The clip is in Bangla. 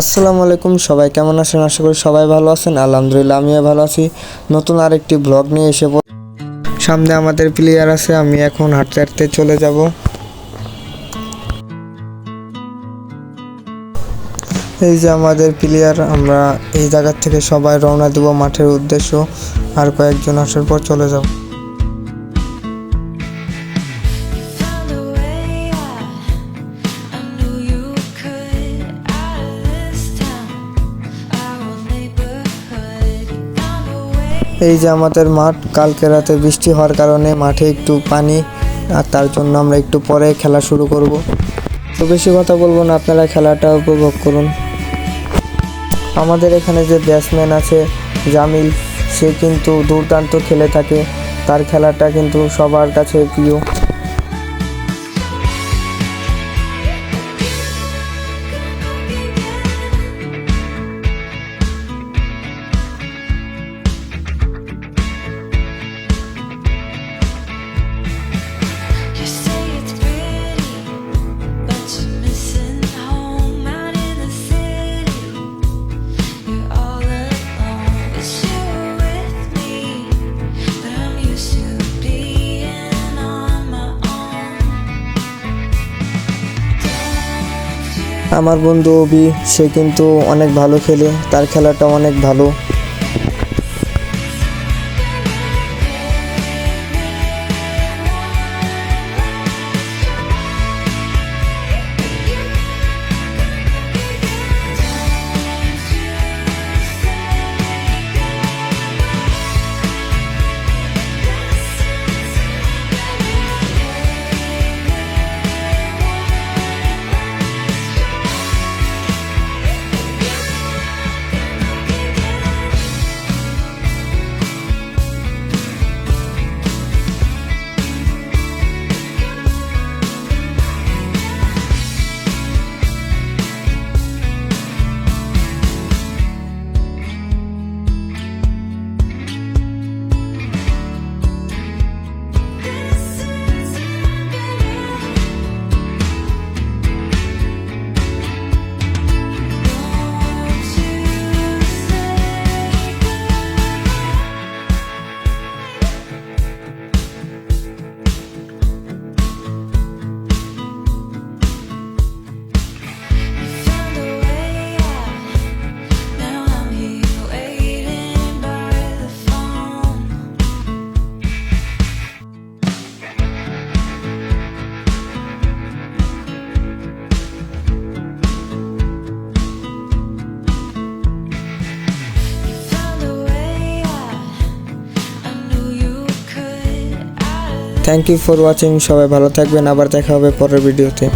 আসসালামু আলাইকুম, সবাই কেমন আছেন? আশা করি সবাই ভালো আছেন। আলহামদুলিল্লাহ, আমিও ভালো আছি। নতুন আরেকটি ব্লগ নিয়ে এসে সামনে আমাদের প্লেয়ার আছে, আমি এখন হাঁটতে হাঁটতে চলে যাব। এই যে আমাদের প্লেয়ার আমরা এই জায়গার থেকে সবাই রওনা দেব মাঠের উদ্দেশ্য। আর কয়েকজন আসার পর চলে যাব। এই যে আমাদের মাঠ, কালকে রাতে বৃষ্টি হওয়ার কারণে মাঠে একটু পানি, আর তার জন্য আমরা একটু পরে খেলা শুরু করব। তো বেশি কথা বলব না, আপনারা খেলাটা উপভোগ করুন। আমাদের এখানে যে ব্যাটসম্যান আছে, জামিল, সে কিন্তু দুর্দান্ত খেলে থাকে। তার খেলাটা কিন্তু সবার কাছে প্রিয়। আমার বন্ধু অবি সে কিন্তু অনেক ভালো খেলে তার খেলাটা অনেক ভালো। থ্যাংক ইউ ফর ওয়াচিং সবাই ভালো থাকবেন আবার দেখা হবে পরের ভিডিওতে।